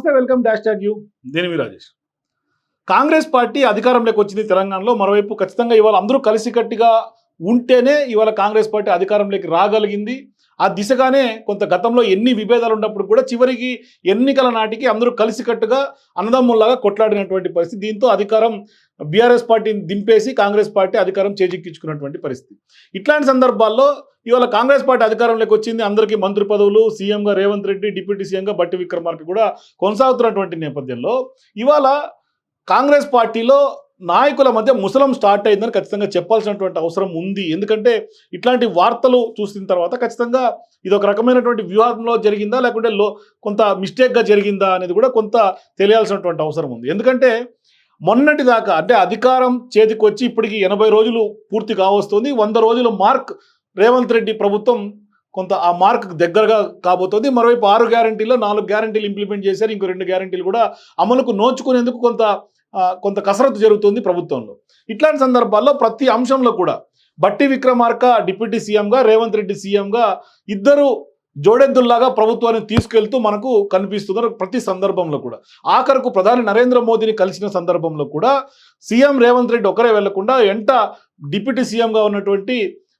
నమస్తే welcome dash tag you. దేనివి Rajesh. Congress party అధికారంలోకి వచ్చింది తెలంగాణలో మరోవైపు ఖచ్చితంగా ఇవాళ అందరూ కలిసికట్టుగా ఉంటేనే ఇవాళ కాంగ్రెస్ పార్టీ అధికారంలోకి రాగలిగింది. ఆ దిశగానే కొంత గతంలో ఎన్ని విభేదాలు ఉన్నప్పుడు కూడా చివరికి ఎన్నికల నాటికి అందరూ కలిసికట్టుగా అన్నదమ్ముల్లాగా కొట్లాడినటువంటి పరిస్థితి. దీంతో అధికారం బీఆర్ఎస్ పార్టీని దింపేసి కాంగ్రెస్ పార్టీ అధికారం చేజిక్కించుకున్నటువంటి పరిస్థితి. ఇట్లాంటి సందర్భాల్లో ఇవాళ కాంగ్రెస్ పార్టీ అధికారంలోకి వచ్చింది అందరికీ మంత్రి పదవులు సీఎంగా రేవంత్ రెడ్డి డిప్యూటీ సీఎంగా బట్టి విక్రమార్క కూడా కొనసాగుతున్నటువంటి నేపథ్యంలో ఇవాళ కాంగ్రెస్ పార్టీలో నాయకుల మధ్య ముసలం స్టార్ట్ అయిందని ఖచ్చితంగా చెప్పాల్సినటువంటి అవసరం ఉంది. ఎందుకంటే ఇట్లాంటి వార్తలు చూసిన తర్వాత ఖచ్చితంగా ఇది ఒక రకమైనటువంటి వ్యూహంలో జరిగిందా లేకుంటే లో కొంత మిస్టేక్గా జరిగిందా అనేది కూడా కొంత తెలియాల్సినటువంటి అవసరం ఉంది. ఎందుకంటే మొన్నటి దాకా అంటే అధికారం చేతికి వచ్చి ఇప్పటికి ఎనభై రోజులు పూర్తి కావస్తుంది. వంద రోజులు మార్క్ రేవంత్ రెడ్డి ప్రభుత్వం కొంత ఆ మార్క్ దగ్గరగా కాబోతోంది. మరోవైపు ఆరు గ్యారంటీలో నాలుగు గ్యారంటీలు ఇంప్లిమెంట్ చేశారు. ఇంకో రెండు గ్యారంటీలు కూడా అమలుకు నోచుకునేందుకు కొంత కొంత కసరత్తు జరుగుతుంది ప్రభుత్వంలో. ఇట్లాంటి సందర్భాల్లో ప్రతి అంశంలో కూడా బట్టి విక్రమార్క డిప్యూటీ సీఎంగా రేవంత్ రెడ్డి సీఎంగా ఇద్దరు జోడెద్దుల్లాగా ప్రభుత్వాన్ని తీసుకెళ్తూ మనకు కనిపిస్తున్నారు ప్రతి సందర్భంలో కూడా. ఆఖరకు ప్రధాని నరేంద్ర మోదీని కలిసిన సందర్భంలో కూడా సీఎం రేవంత్ రెడ్డి ఒకరే వెళ్ళకుండా ఎంట డిప్యూటీ సీఎంగా ఉన్నటువంటి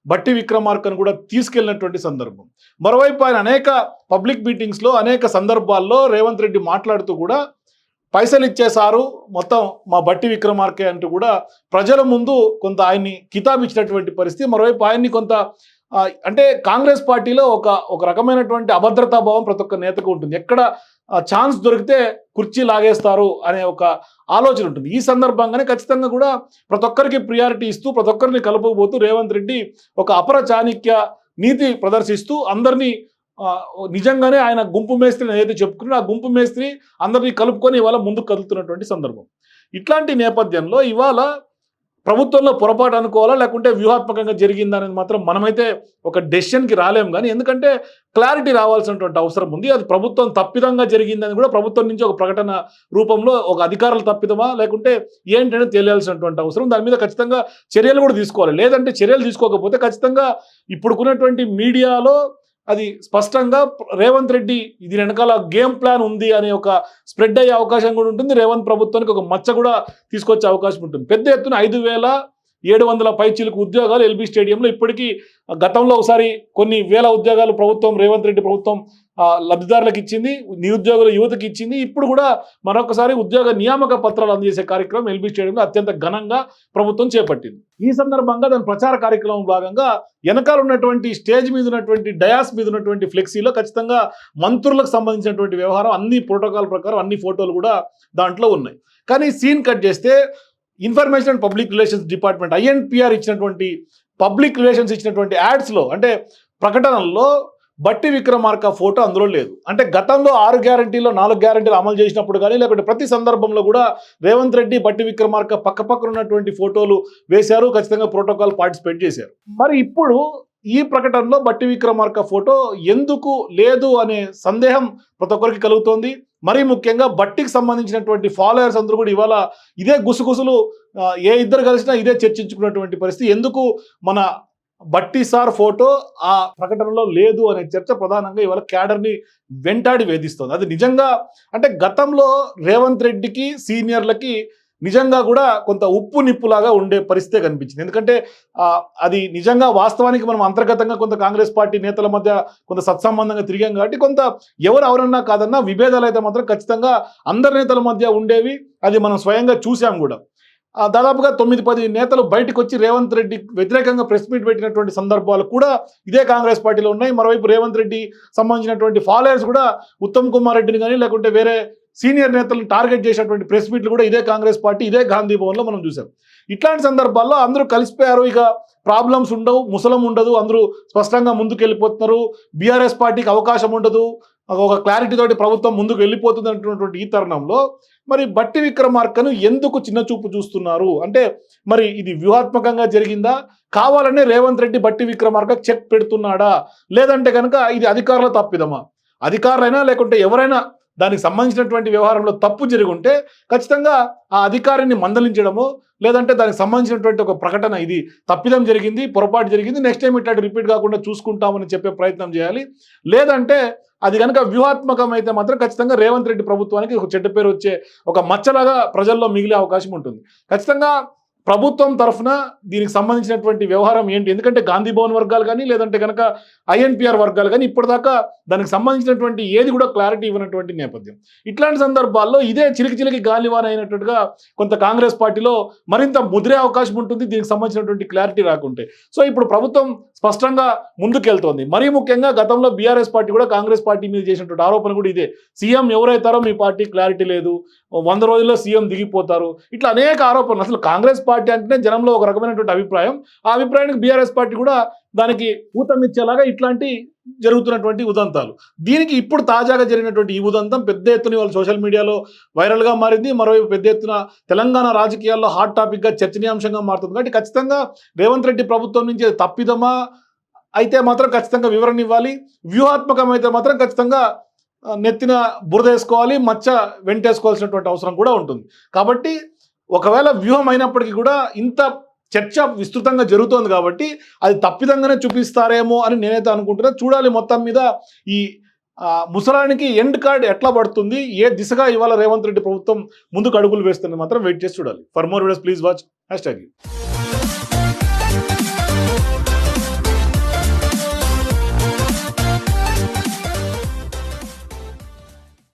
బట్టి విక్రమార్కను కూడా తీసుకెళ్ళినటువంటి సందర్భం. మరోవైపు ఆయన అనేక పబ్లిక్ మీటింగ్స్లో అనేక సందర్భాల్లో రేవంత్ రెడ్డి మాట్లాడుతూ కూడా పైసలు ఇచ్చేసారు మొత్తం మా బట్టి విక్రమార్కే అంటూ కూడా ప్రజల ముందు కొంత ఆయన్ని కితాబ్ ఇచ్చినటువంటి పరిస్థితి. మరోవైపు ఆయన్ని కొంత అంటే కాంగ్రెస్ పార్టీలో ఒక ఒక రకమైనటువంటి అభద్రతా భావం ప్రతి ఒక్క నేతకు ఉంటుంది. ఎక్కడ ఛాన్స్ దొరికితే కుర్చీ లాగేస్తారు అనే ఒక ఆలోచన ఉంటుంది. ఈ సందర్భంగానే ఖచ్చితంగా కూడా ప్రతి ఒక్కరికి ప్రియారిటీ ఇస్తూ ప్రతి ఒక్కరిని కలుపుకుపోతూ రేవంత్ రెడ్డి ఒక అపర చాణిక్య నీతి ప్రదర్శిస్తూ అందరినీ నిజంగానే ఆయన గుంపు మేస్త్రిని ఏదైతే చెప్పుకున్నారో ఆ గుంపు మేస్త్రి అందరినీ కలుపుకొని ఇవాళ ముందుకు కదులుతున్నటువంటి సందర్భం. ఇట్లాంటి నేపథ్యంలో ఇవాళ ప్రభుత్వంలో పొరపాటు అనుకోవాలా లేకుంటే వ్యూహాత్మకంగా జరిగిందా అనేది మాత్రం మనమైతే ఒక డెసిషన్కి రాలేం కానీ ఎందుకంటే క్లారిటీ రావాల్సినటువంటి అవసరం ఉంది. అది ప్రభుత్వం తప్పిదంగా జరిగిందని కూడా ప్రభుత్వం నుంచి ఒక ప్రకటన రూపంలో ఒక అధికారులు తప్పిదమా లేకుంటే ఏంటనే తెలియాల్సినటువంటి అవసరం దాని మీద ఖచ్చితంగా చర్యలు కూడా తీసుకోవాలి. లేదంటే చర్యలు తీసుకోకపోతే ఖచ్చితంగా ఇప్పుడుకున్నటువంటి మీడియాలో అది స్పష్టంగా రేవంత్ రెడ్డి ఇది వెనకాల గేమ్ ప్లాన్ ఉంది అనే ఒక స్ప్రెడ్ అయ్యే అవకాశం కూడా ఉంటుంది. రేవంత్ ప్రభుత్వానికి ఒక మచ్చ కూడా తీసుకొచ్చే అవకాశం ఉంటుంది. పెద్ద ఎత్తున ఐదు వేల ఏడు వందల పైచీలకు ఉద్యోగాలు ఎల్బీ స్టేడియంలో ఇప్పటికీ గతంలో ఒకసారి కొన్ని వేల ఉద్యోగాలు ప్రభుత్వం రేవంత్ రెడ్డి ప్రభుత్వం లబ్ధిదారులకు ఇచ్చింది నిరుద్యోగుల యువతకి ఇచ్చింది. ఇప్పుడు కూడా మరొకసారి ఉద్యోగ నియామక పత్రాలు అందజేసే కార్యక్రమం ఎల్బీ స్టేడియంలో అత్యంత ఘనంగా ప్రభుత్వం చేపట్టింది. ఈ సందర్భంగా దాని ప్రచార కార్యక్రమం భాగంగా వెనకాల ఉన్నటువంటి స్టేజ్ మీద ఉన్నటువంటి డయాస్ మీద ఉన్నటువంటి ఫ్లెక్సీలో ఖచ్చితంగా మంత్రులకు సంబంధించినటువంటి వ్యవహారం అన్ని ప్రోటోకాల్ ప్రకారం అన్ని ఫోటోలు కూడా దాంట్లో ఉన్నాయి. కానీ సీన్ కట్ చేస్తే information and public relations department INPR ఇచ్చినటువంటి పబ్లిక్ రిలేషన్స్ ఇచ్చినటువంటి యాడ్స్లో అంటే ప్రకటనల్లో బట్టి విక్రమార్క ఫోటో అందులో లేదు. అంటే గతంలో ఆరు గ్యారంటీలో నాలుగు గ్యారంటీలు అమలు చేసినప్పుడు కానీ లేకపోతే ప్రతి సందర్భంలో కూడా రేవంత్ రెడ్డి బట్టి విక్రమార్క పక్క పక్కన ఉన్నటువంటి ఫోటోలు వేశారు ఖచ్చితంగా ప్రోటోకాల్ పార్టిసిపేట్ చేశారు. మరి ఇప్పుడు ఈ ప్రకటనలో బట్టి విక్రమార్క ఫోటో ఎందుకు లేదు అనే సందేహం ప్రతి ఒక్కరికి కలుగుతోంది. మరీ ముఖ్యంగా బట్టికి సంబంధించినటువంటి ఫాలోయర్స్ అందరూ కూడా ఇవాళ ఇదే గుసగుసలు ఏ ఇద్దరు కలిసినా ఇదే చర్చించుకున్నటువంటి పరిస్థితి. ఎందుకు మన బట్టి సార్ ఫోటో ఆ ప్రకటనలో లేదు అనే చర్చ ప్రధానంగా ఇవాళ క్యాడర్ని వెంటాడి వేధిస్తోంది. అది నిజంగా అంటే గతంలో రేవంత్ రెడ్డికి సీనియర్లకి నిజంగా కూడా కొంత ఉప్పు నిప్పులాగా ఉండే పరిస్థితే కనిపించింది. ఎందుకంటే అది నిజంగా వాస్తవానికి మనం అంతర్గతంగా కొంత కాంగ్రెస్ పార్టీ నేతల మధ్య కొంత సత్సంబంధంగా తిరిగాం కాబట్టి కొంత ఎవరు ఎవరన్నా కాదన్నా విభేదాలు అయితే మాత్రం ఖచ్చితంగా అందరి నేతల మధ్య ఉండేవి. అది మనం స్వయంగా చూసాం కూడా. దాదాపుగా తొమ్మిది పది నేతలు బయటకు వచ్చి రేవంత్ రెడ్డి వ్యతిరేకంగా ప్రెస్ మీట్ పెట్టినటువంటి సందర్భాలు కూడా ఇదే కాంగ్రెస్ పార్టీలో ఉన్నాయి. మరోవైపు రేవంత్ రెడ్డి సంబంధించినటువంటి ఫాలోయర్స్ కూడా ఉత్తమ్ కుమార్ రెడ్డిని కానీ లేకుంటే వేరే సీనియర్ నేతలను టార్గెట్ చేసినటువంటి ప్రెస్ మీట్లు కూడా ఇదే కాంగ్రెస్ పార్టీ ఇదే గాంధీ భవన్లో మనం చూసాం. ఇట్లాంటి సందర్భాల్లో అందరూ కలిసిపోయారు ఇక ప్రాబ్లమ్స్ ఉండవు ముసలం ఉండదు అందరూ స్పష్టంగా ముందుకు వెళ్ళిపోతున్నారు బీఆర్ఎస్ పార్టీకి అవకాశం ఉండదు ఒక క్లారిటీ తోటి ప్రభుత్వం ముందుకు వెళ్ళిపోతుంది అంటున్నటువంటి ఈ తరుణంలో మరి బట్టి విక్రమార్కను ఎందుకు చిన్న చూపు చూస్తున్నారు? అంటే మరి ఇది వ్యూహాత్మకంగా జరిగిందా? కావాలనే రేవంత్ రెడ్డి బట్టి విక్రమార్క చెక్ పెడుతున్నాడా? లేదంటే కనుక ఇది అధికారుల తప్పిదమా? అధికారులైనా లేకుంటే ఎవరైనా దానికి సంబంధించినటువంటి వ్యవహారంలో తప్పు జరిగి ఉంటే ఖచ్చితంగా ఆ అధికారిని మందలించడము లేదంటే దానికి సంబంధించినటువంటి ఒక ప్రకటన ఇది తప్పిదం జరిగింది పొరపాటు జరిగింది నెక్స్ట్ టైం ఇట్లాంటి రిపీట్ కాకుండా చూసుకుంటామని చెప్పే ప్రయత్నం చేయాలి. లేదంటే అది కనుక వ్యూహాత్మకం అయితే మాత్రం ఖచ్చితంగా రేవంత్ రెడ్డి ప్రభుత్వానికి ఒక చెడ్డ పేరు వచ్చే ఒక మచ్చలాగా ప్రజల్లో మిగిలే అవకాశం ఉంటుంది. ఖచ్చితంగా ప్రభుత్వం తరఫున దీనికి సంబంధించినటువంటి వ్యవహారం ఏంటి? ఎందుకంటే గాంధీ భవన్ వర్గాలు కానీ లేదంటే కనుక ఐఎన్పిఆర్ వర్గాలు కానీ ఇప్పటిదాకా దానికి సంబంధించినటువంటి ఏది కూడా క్లారిటీ ఇవ్వనటువంటి నేపథ్యం. ఇట్లాంటి సందర్భాల్లో ఇదే చిలికి చిలికి గాలివాన అయినట్టుగా కొంత కాంగ్రెస్ పార్టీలో మరింత ముదిరే అవకాశం ఉంటుంది. దీనికి సంబంధించినటువంటి క్లారిటీ రాకుంటే. సో ఇప్పుడు ప్రభుత్వం స్పష్టంగా ముందుకెళ్తోంది. మరీ ముఖ్యంగా గతంలో బీఆర్ఎస్ పార్టీ కూడా కాంగ్రెస్ పార్టీ మీద చేసినటువంటి ఆరోపణ కూడా ఇదే. సీఎం ఎవరైతారో మీ పార్టీ క్లారిటీ లేదు. వంద రోజుల్లో సీఎం దిగిపోతారు. ఇట్లా అనేక ఆరోపణలు. అసలు కాంగ్రెస్ పార్టీ అంటేనే జనంలో ఒక రకమైనటువంటి అభిప్రాయం. ఆ అభిప్రాయానికి బీఆర్ఎస్ పార్టీ కూడా దానికి ఊతమిచ్చేలాగా ఇట్లాంటి జరుగుతున్నటువంటి ఉదంతాలు. దీనికి ఇప్పుడు తాజాగా జరిగినటువంటి ఈ ఉదంతం పెద్ద ఎత్తున వాళ్ళు సోషల్ మీడియాలో వైరల్గా మారింది. మరోవైపు పెద్ద ఎత్తున తెలంగాణ రాజకీయాల్లో హాట్ టాపిక్గా చర్చనీయాంశంగా మారుతుంది. కాబట్టి ఖచ్చితంగా రేవంత్ రెడ్డి ప్రభుత్వం నుంచి తప్పిదమా? అయితే మాత్రం ఖచ్చితంగా వివరణ ఇవ్వాలి. వ్యూహాత్మకం అయితే మాత్రం ఖచ్చితంగా నెత్తిన బురద వేసుకోవాలి మచ్చ వెంటేసుకోవాల్సినటువంటి అవసరం కూడా ఉంటుంది. కాబట్టి ఒకవేళ వ్యూహం అయినప్పటికీ కూడా ఇంత చర్చ విస్తృతంగా జరుగుతోంది కాబట్టి అది తప్పిదంగానే చూపిస్తారేమో అని నేనైతే అనుకుంటున్నా. చూడాలి మొత్తం మీద ఈ ముసలానికి ఎండ్ కార్డ్ ఎట్లా పడుతుంది ఏ దిశగా ఇవాళ రేవంత్ రెడ్డి ప్రభుత్వం ముందుకు అడుగులు వేస్తుంది మాత్రం వెయిట్ చేసి చూడాలి. For more videos please watch hashtag